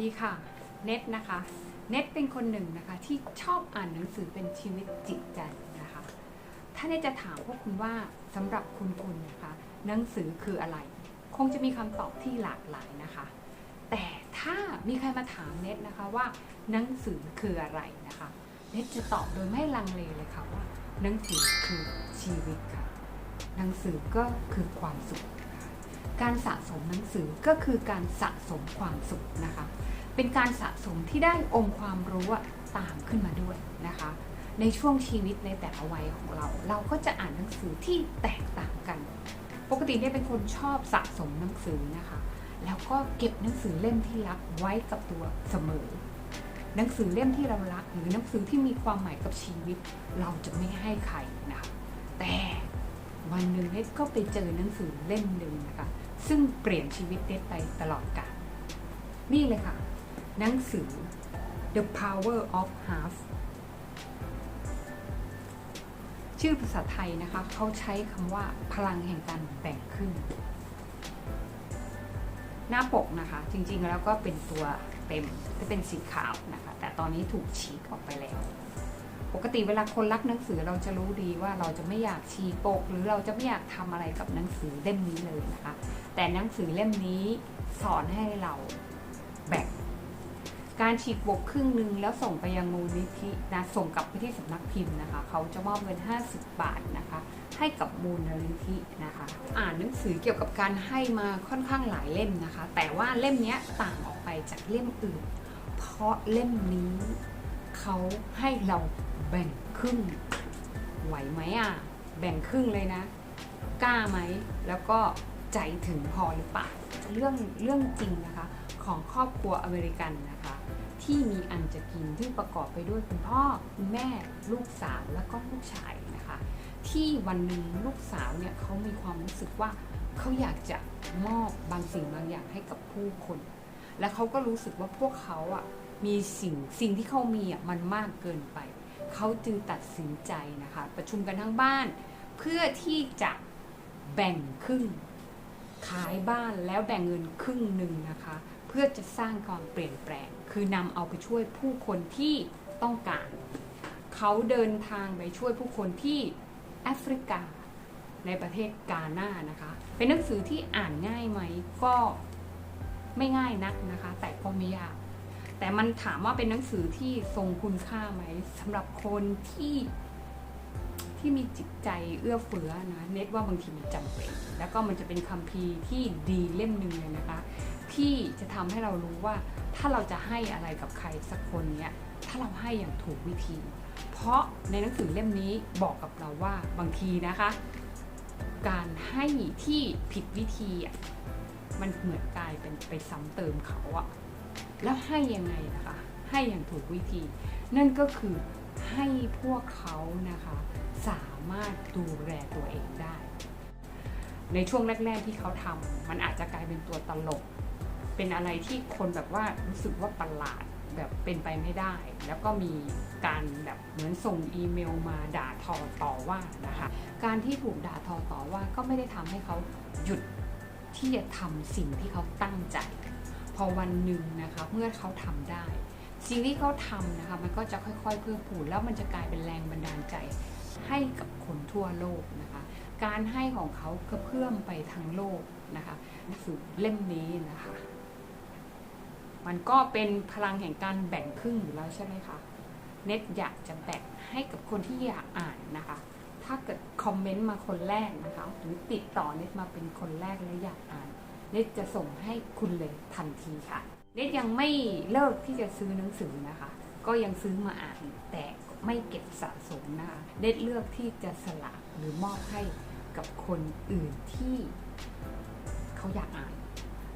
ดีค่ะ เน็ตนะคะ เน็ตเป็นคนหนึ่งนะคะ ที่ชอบอ่านหนังสือเป็นชีวิตจิตใจนะคะ ถ้าเน็ตจะถามพวกคุณว่าสำหรับคุณคุณนะคะ หนังสือคืออะไร คงจะมีคำตอบที่หลากหลายนะคะ แต่ถ้ามีใครมาถามเน็ตนะคะว่าหนังสือคืออะไรนะคะ เน็ตจะตอบโดยไม่ลังเลเลยค่ะว่าหนังสือคือชีวิตค่ะ หนังสือก็คือความสุข การสะสมหนังสือก็คือการสะสมความสุขนะคะ เป็นการสะสมที่ได้องค์ความรู้ตามขึ้นมาด้วยนะคะ ในช่วงชีวิตในแต่ละวัยของเรา เราก็จะอ่านหนังสือที่แตกต่างกัน ปกติเนี่ยเป็นคนชอบสะสมหนังสือนะคะ แล้วก็เก็บหนังสือเล่มที่รักไว้กับตัวเสมอ หนังสือเล่มที่เรารัก หรือหนังสือที่มีความหมายกับชีวิต เราจะไม่ให้ใครนะคะแต่ วันหนึ่งเนตก็ไปเจอหนังสือเล่มหนึ่งนะคะ ซึ่งเปลี่ยนชีวิตเนตไปตลอดกาลนี่เลยค่ะ หนังสือ The Power of Half ชื่อภาษาไทยนะคะเขาใช้คำว่าพลังแห่งการแบ่งครึ่งหน้าปกนะคะ จริงๆแล้วก็เป็นตัวเต็มจะเป็นสีขาวนะคะ แต่ตอนนี้ถูกฉีกออกไปแล้ว ปกติเวลาคนรักหนังสือเราจะรู้ดีว่าเราจะไม่อยากฉีกปก หรือเราจะไม่อยากทำอะไรกับหนังสือเล่มนี้เลยนะคะ แต่หนังสือเล่มนี้สอนให้เราแบ่งการฉีกปกครึ่งหนึ่งแล้วส่งไปยังมูลนิธินะส่งกลับไปที่สำนักพิมพ์นะคะ เขาจะมอบเงิน 50 บาทนะคะ ให้กับมูลนิธินะคะ อ่านหนังสือเกี่ยวกับการให้มาค่อนข้างหลายเล่มนะคะ แต่ว่าเล่มนี้ต่างออกไปจากเล่มอื่น เพราะเล่มนี้เขาให้เรา แบ่งครึ่งไหวไหมอะ แบ่งครึ่งเลยนะ กล้าไหม แล้วก็ใจถึงพอหรือเปล่า เรื่องเรื่องจริงนะคะ ของครอบครัวอเมริกันนะคะ ที่มีอันจะกินที่ประกอบไปด้วยคุณพ่อคุณแม่ลูกสาวแล้วก็ลูกชายนะคะ ที่วันหนึ่งลูกสาวเนี่ยเขามีความรู้สึกว่าเขาอยากจะมอบบางสิ่งบางอย่างให้กับผู้คน และเขาก็รู้สึกว่าพวกเขาอะมีสิ่งสิ่งที่เขามีอะมันมากเกินไป เขาจึงตัดสินใจนะคะ ประชุมกันทั้งบ้าน เพื่อที่จะแบ่งครึ่ง ขายบ้านแล้วแบ่งเงินครึ่งหนึ่งนะคะ เพื่อจะสร้างความเปลี่ยนแปลง คือนำเอาไปช่วยผู้คนที่ต้องการ เขาเดินทางไปช่วยผู้คนที่แอฟริกาในประเทศกาหน้านะคะ เป็นหนังสือที่อ่านง่ายไหมก็ไม่ง่ายนักนะคะ แต่ก็ไม่ยาก แต่มันถามว่าเป็นหนังสือที่ทรงคุณค่าไหมสำหรับคนที่ที่มีจิตใจเอื้อเฟื้อนะ เน็ตว่าบางทีมันจำเป็น แล้วก็มันจะเป็นคัมภีร์ที่ดีเล่มหนึ่งเลยนะคะ ที่จะทำให้เรารู้ว่าถ้าเราจะให้อะไรกับใครสักคนเนี้ยถ้าเราให้อย่างถูกวิธี เพราะในหนังสือเล่มนี้บอกกับเราว่าบางทีนะคะ การให้ที่ผิดวิธีอะมันเหมือนกลายเป็นไปซ้ำเติมเขาอะ แล้วให้ยังไงนะคะ ให้อย่างถูกวิธี นั่นก็คือให้พวกเขานะคะสามารถดูแลตัวเองได้ ในช่วงแรก ๆที่เขาทำมันอาจจะกลายเป็นตัวตลก เป็นอะไรที่คนแบบว่ารู้สึกว่าประหลาดแบบเป็นไปไม่ได้ แล้วก็มีการแบบเหมือนส่งอีเมลมาด่าทอต่อว่านะคะ การที่ถูกด่าทอต่อว่าก็ไม่ได้ทำให้เขาหยุดที่จะทำสิ่งที่เขาตั้งใจ พอวันหนึ่งนะคะเมื่อเขาทำได้สิ่งที่เขาทำนะคะมันก็จะค่อยๆเพิ่มพูนแล้วมันจะกลายเป็นแรงบันดาลใจให้กับคนทั่วโลกนะคะการให้ของเขาก็เพิ่มไปทั้งโลกนะคะหนังสือเล่มนี้นะคะ มันก็เป็นพลังแห่งการแบ่งครึ่งอยู่แล้วใช่ไหมคะเน็ตอยากจะแบ่งให้กับคนที่อยากอ่านนะคะ ถ้าเกิดคอมเมนต์มาคนแรกนะคะ หรือติดต่อเน็ตมาเป็นคนแรกแล้วอยากอ่าน เน็ตจะส่งให้คุณเลยทันทีค่ะ เน็ตยังไม่เลิกที่จะซื้อหนังสือนะคะ ก็ยังซื้อมาอ่านแต่ไม่เก็บสะสมนะคะเน็ตเลือกที่จะสละหรือมอบให้กับคนอื่นที่เขาอยากอ่าน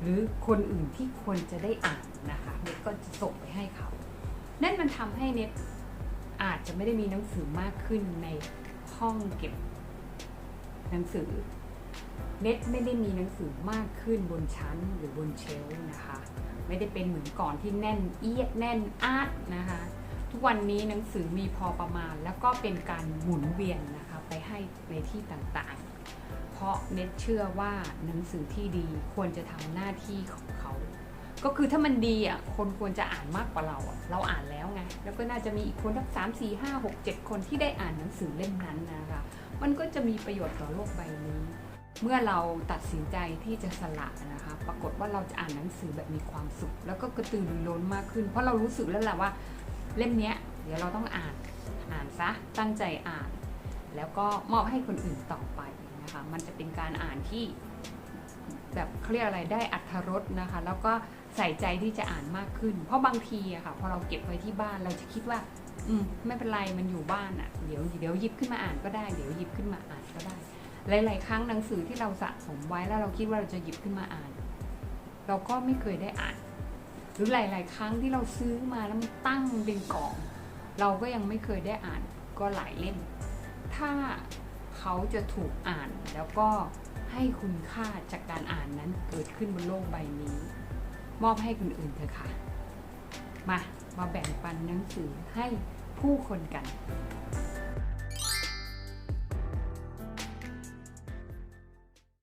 หรือคนอื่นที่ควรจะได้อ่านนะคะเน็ตก็จะส่งไปให้เขา นั่นมันทำให้เน็ตอาจจะไม่ได้มีหนังสือมากขึ้นในห้องเก็บหนังสือ เน็ตไม่ได้มีหนังสือมากขึ้นบนชั้นหรือบนเชลนะคะ ไม่ได้เป็นเหมือนก่อนที่แน่นเอียดแน่นอาดนะคะ ทุกวันนี้หนังสือมีพอประมาณ แล้วก็เป็นการหมุนเวียนนะคะไปให้ในที่ต่างๆ เพราะเน็ตเชื่อว่าหนังสือที่ดีควรจะทำหน้าที่ของเขา ก็คือถ้ามันดีอะคนควรจะอ่านมากกว่าเราอะเราอ่านแล้วไงแล้วก็น่าจะมีอีกคนทั้งสามสี่ห้าหกเจ็ดคนที่ได้อ่านหนังสือเล่มนั้นนะคะ มันก็จะมีประโยชน์ต่อโลกใบนี้ เมื่อเราตัดสินใจที่จะสละนะคะ ปรากฏว่าเราจะอ่านหนังสือแบบมีความสุข แล้วก็กระตือรือร้นมากขึ้น เพราะเรารู้สึกแล้วแหละว่าเล่มนี้เดี๋ยวเราต้องอ่านอ่านซะตั้งใจอ่าน แล้วก็มอบให้คนอื่นต่อไปนะคะ มันจะเป็นการอ่านที่แบบเขาเรียกอะไรได้อัธรสนะคะ แล้วก็ใส่ใจที่จะอ่านมากขึ้น เพราะบางทีอะค่ะพอเราเก็บไว้ที่บ้านเราจะคิดว่า อืมไม่เป็นไรมันอยู่บ้านอะเดี๋ยวเดี๋ยวหยิบขึ้นมาอ่านก็ได้ เดี๋ยวหยิบขึ้นมาอ่านก็ได้ หลาย ๆ ครั้งหนังสือที่เราสะสมไว้แล้วเราคิดว่าเราจะหยิบขึ้นมาอ่าน เราก็ไม่เคยได้อ่าน หรือหลาย ๆ ครั้งที่เราซื้อมาแล้วมันตั้งเป็นกล่อง เราก็ยังไม่เคยได้อ่านก็หลายเล่ม ถ้าเขาจะถูกอ่านแล้วก็ให้คุณค่าจากการอ่านนั้นเกิดขึ้นบนโลกใบนี้ มอบให้คนอื่นเถอะค่ะ มา มาแบ่งปันหนังสือให้ผู้คนกัน